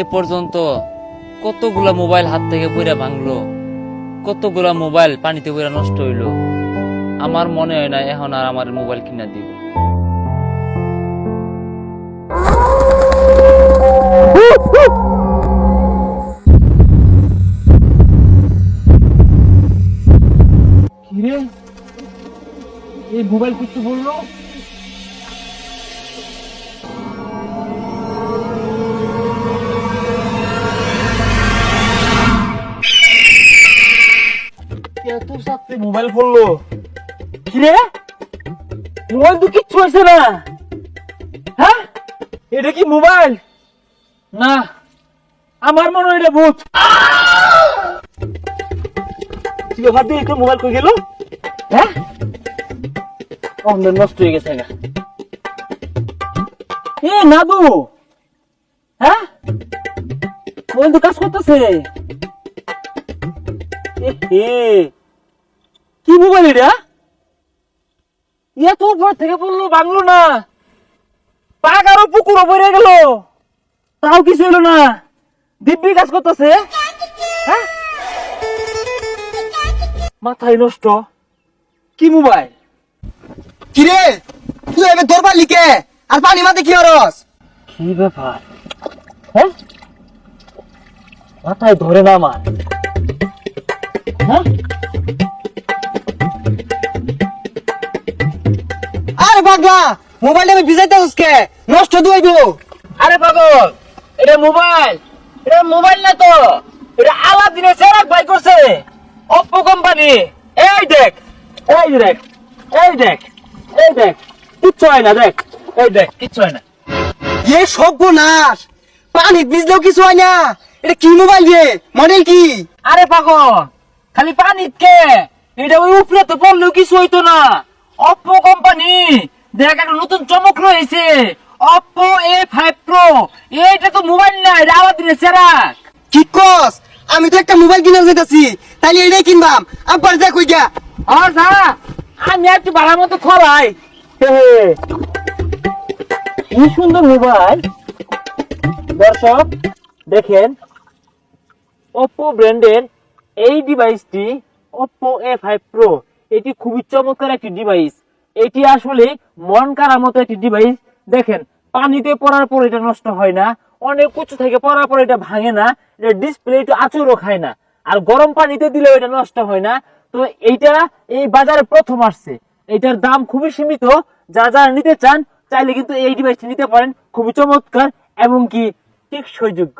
এ পর্যন্ত কতগুলা মোবাইল হাত থেকে পইরা ভাঙলো, কতগুলা মোবাইল পানিতে পইরা নষ্ট হইল, আমার মনে হয় না এখন আর আমার মোবাইল কিনা দিব। এই মোবাইল কিছু বলল? সাথে মোবাইল ফোনলো কিরে? মোবাইল তো কিচ্ছু হয়েছে না। হ্যাঁ? এটা কি মোবাইল? না, আমার মনে হয় এটা ভূত। কি ব্যাপার দিয়ে মোবাইল কই গেল? হ্যাঁ? অন্ধ নষ্ট হয়ে গেছে গা এ নাদু হ্যাঁ? মোবাইল তো কাজ করতেছে। কি মোবাইল এটা? ইয়া তো উপর থেকে বলল বাংলো না। পাক আরও পুকুর পড়ে গেল। তাও কিছু হলো না। দিব্যি কাজ করতেছে। হ্যাঁ? মাথায় নষ্ট। কি মোবাইল? কিরে? তুই এবার তোর পারলি কে? আর পানি মাতে কি হরস? কি ব্যাপার? হ্যাঁ? মাথায় ধরে না আমার। হ্যাঁ? পাগলা মোবাইলটা আমি ভিজাইতে কে? নষ্ট দুয়াইব আরে পাগল এটা মোবাইল এটা মোবাইল না তো। এটা সেরাক ভাই করছে। অপ্পো কোম্পানি এই দেখ এই দেখ এই দেখ এই দেখ কিচ্ছু হয় না দেখ এই দেখ কিচ্ছু হয় না। এ সর্বনাশ পানি ভিজলেও কিছু হয় না। এটা কি মোবাইল রে? মডেল কি? আরে পাগল খালি পানি কে? এটা ওই উপরে তো পড়লেও কিছু হইতো না। অপ্পো কোম্পানি দেখ একটা নতুন চমক রয়েছে। অপ্পো এ ফাইভ প্রো এইটা তো মোবাইল না এটা আলাদিনের সেরাক কি কস? আমি তো একটা মোবাইল কিনে যেতেছি তাইলে এটাই কিনবাম। আব্বার দেখ কই গা আর যা আমি একটু ভাড়ার মতো খরাই কি সুন্দর মোবাইল দর্শক দেখেন ওপো ব্র্যান্ডের এই ডিভাইসটি ওপো এ ফাইভ প্রো এটি খুবই চমৎকার একটি ডিভাইস এটি আসলে মন কাড়ার মতো একটি ডিভাইস দেখেন, পানিতে পড়ার পর এটা নষ্ট হয় না, অনেক উঁচু থেকে পড়ার পর এটা ভাঙে না, এটা ডিসপ্লে একটু আচরও খায় না, আর গরম পানিতে দিলেও এটা নষ্ট হয় না। তো এইটা এই বাজারে প্রথম আসছে। এটার দাম খুবই সীমিত। যারা যারা নিতে চান, চাইলে কিন্তু এই ডিভাইসটি নিতে পারেন। খুবই চমৎকার এবং কি টেকসই যোগ্য